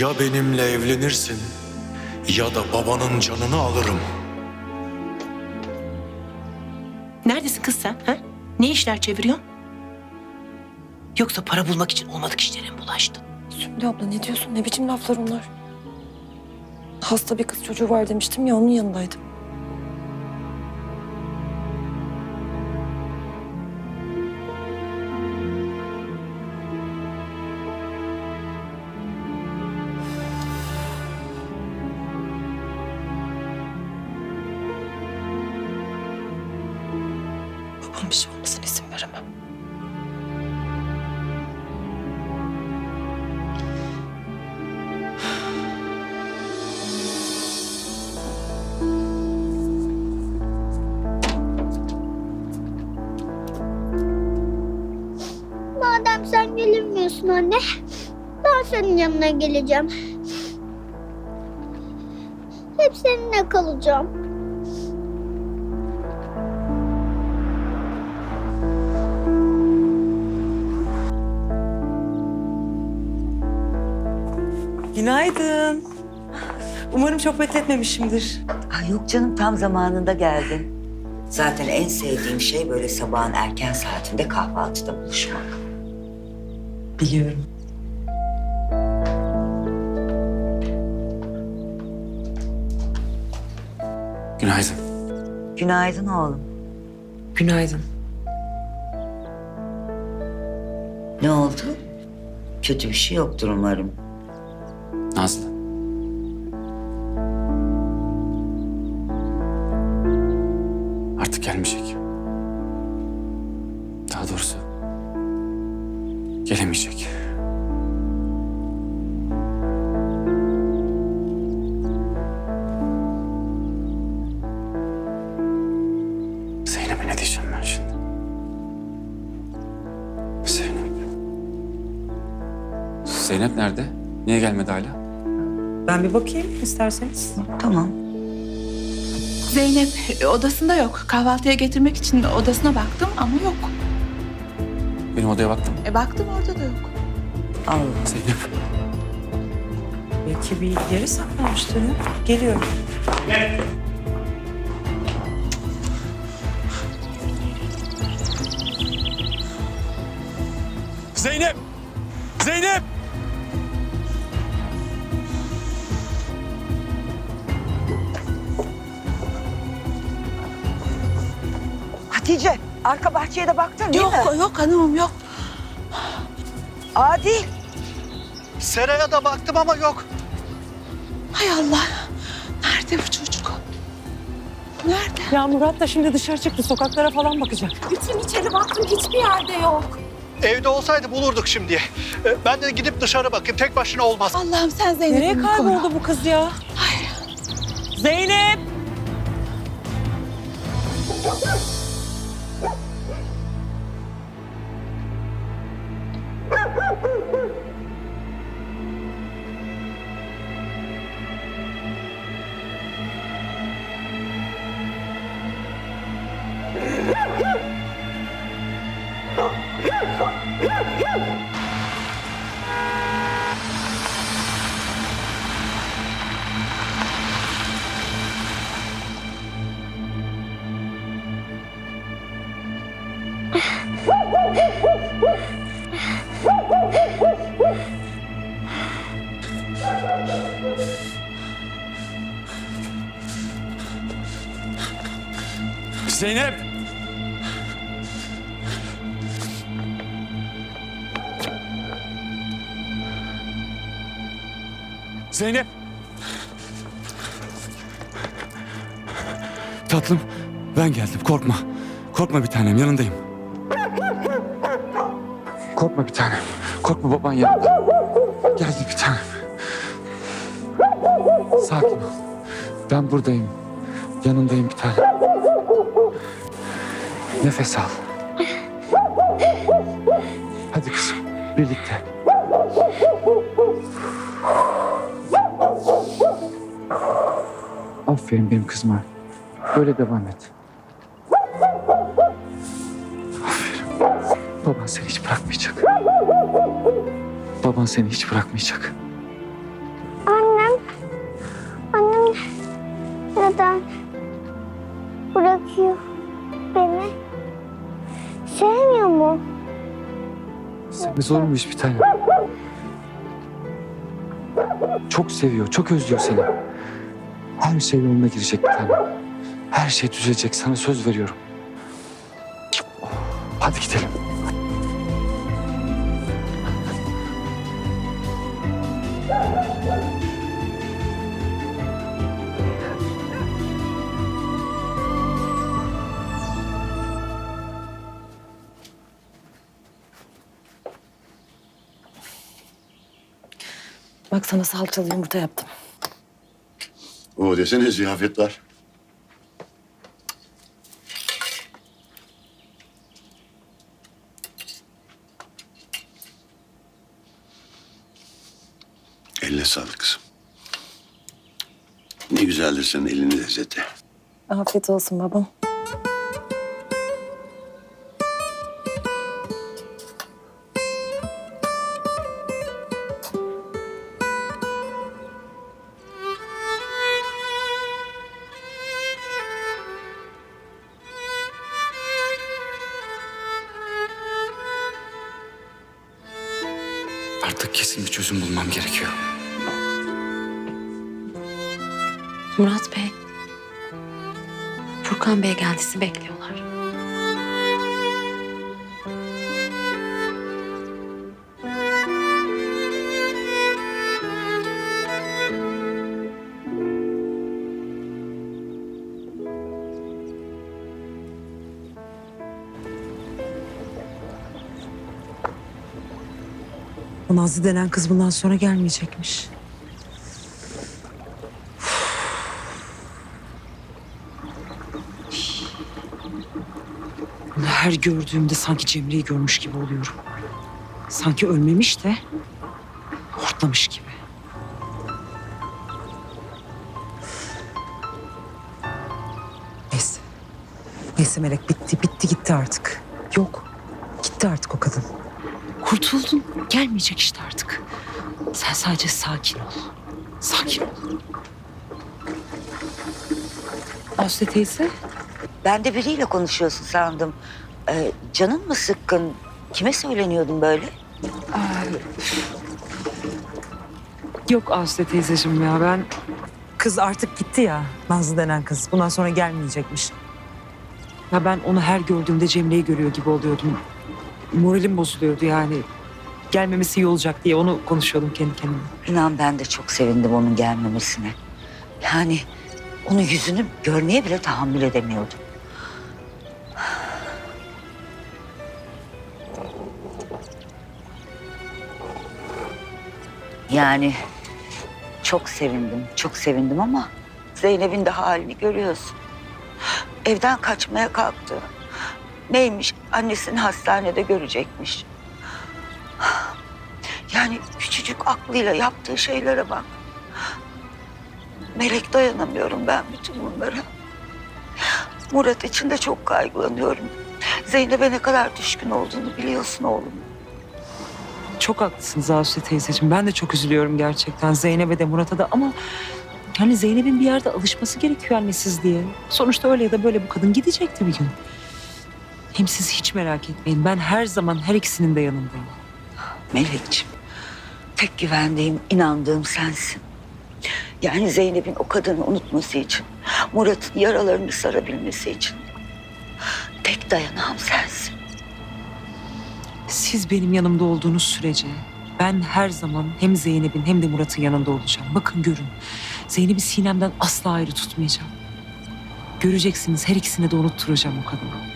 Ya benimle evlenirsin ya da babanın canını alırım. Neredesin kız sen? Ha? Ne işler çeviriyorsun? Yoksa para bulmak için olmadık işlere mi bulaştın? Sümbül abla ne diyorsun? Ne biçim laflar onlar? Hasta bir kız çocuğu var demiştim ya onun yanındaydım. Gelemiyorsun anne, ben senin yanına geleceğim. Hep seninle kalacağım. Günaydın. Umarım çok bekletmemişimdir. Ay yok canım tam zamanında geldin. Zaten en sevdiğim şey böyle sabahın erken saatinde kahvaltıda buluşmak. Biliyorum. Günaydın. Günaydın oğlum. Günaydın. Ne oldu? Kötü bir şey yoktur umarım. Nazlı. Artık gelmeyecek. Daha doğrusu gelemeyecek. Zeynep'e ne diyeceğim ben şimdi? Zeynep. Zeynep nerede? Niye gelmedi hala? Ben bir bakayım isterseniz. Tamam. Zeynep e, odasında yok. Kahvaltıya getirmek için odasına baktım ama yok. Benim odaya baktım. E baktım orada da yok. Allah. Zeynep. Belki bir yere saklamıştır. ya. Geliyorum. Zeynep! Zeynep! Hatice arka bahçeye de baktın değil Yok mi? yok hanımım yok. Adil. Seraya da baktım ama yok. Hay Allah. Nerede bu çocuk? Nerede? Ya Murat da şimdi dışarı çıktı. Sokaklara falan bakacak. Bütün içeri baktım hiçbir yerde yok. Evde olsaydı bulurduk şimdiye. Ee, Ben de gidip dışarı bakayım. Tek başına olmaz. Allah'ım sen Zeynep'imi Nereye kayboldu bu kız ya? Zeynep! Zeynep! Zeynep! Tatlım, ben geldim. Korkma. Korkma bir tanem, yanındayım. Korkma bir tanem. Korkma baban yanında. Geldi bir tanem. Sakin ol. Ben buradayım. Yanındayım bir tanem. Nefes al. Hadi kızım, birlikte. Aferin benim kızıma. Böyle devam et. Aferin. Baban seni hiç bırakmayacak. Baban seni hiç bırakmayacak. Hiç bir tane? Çok seviyor, çok özlüyor seni. Her şey yoluna girecek bir tane. Her şey düzelecek, sana söz veriyorum. Hadi gidelim. Bak sana salçalı yumurta yaptım. O desene ziyafet var. Eline sağlık kızım. Ne güzeldir senin elinin lezzeti. Afiyet olsun babam. Artık kesin bir çözüm bulmam gerekiyor. Murat Bey. Furkan Bey geldi sizi bekliyorlar. Nazlı denen kız bundan sonra gelmeyecekmiş. Her gördüğümde sanki Cemre'yi görmüş gibi oluyorum. Sanki ölmemiş de hortlamış gibi. Neyse. Neyse Melek bitti, bitti gitti artık. Yok. Gitti artık o kadın. Kurtuldun. Gelmeyecek işte artık. Sen sadece sakin ol. Sakin ol. Aslı teyze. Ben de biriyle konuşuyorsun sandım. Ee, canın mı sıkkın? Kime söyleniyordun böyle? Yok Aslı teyzeciğim ya ben... Kız artık gitti ya. Nazlı denen kız. Bundan sonra gelmeyecekmiş. Ya ben onu her gördüğümde Cemre'yi görüyor gibi oluyordum. Moralim bozuluyordu yani. Gelmemesi iyi olacak diye onu konuşuyordum kendi kendime. İnan ben de çok sevindim onun gelmemesine. Yani onun yüzünü görmeye bile tahammül edemiyordum. Yani çok sevindim, çok sevindim ama Zeynep'in de halini görüyorsun. Evden kaçmaya kalktı. Neymiş? Annesini hastanede görecekmiş. Yani küçücük aklıyla yaptığı şeylere bak. Melek dayanamıyorum ben bütün bunlara. Murat için de çok kaygılanıyorum. Zeynep'e ne kadar düşkün olduğunu biliyorsun oğlum. Çok haklısınız Aslı teyzeciğim. Ben de çok üzülüyorum gerçekten Zeynep'e de Murat'a da ama... Yani Zeynep'in bir yerde alışması gerekiyor annesiz diye. Sonuçta öyle ya da böyle bu kadın gidecekti bir gün. Hem siz hiç merak etmeyin. Ben her zaman her ikisinin de yanındayım. Melekciğim, tek güvendiğim, inandığım sensin. Yani Zeynep'in o kadını unutması için, Murat'ın yaralarını sarabilmesi için tek dayanağım sensin. Siz benim yanımda olduğunuz sürece ben her zaman hem Zeynep'in hem de Murat'ın yanında olacağım. Bakın görün. Zeynep'i Sinem'den asla ayrı tutmayacağım. Göreceksiniz her ikisini de unutturacağım o kadına.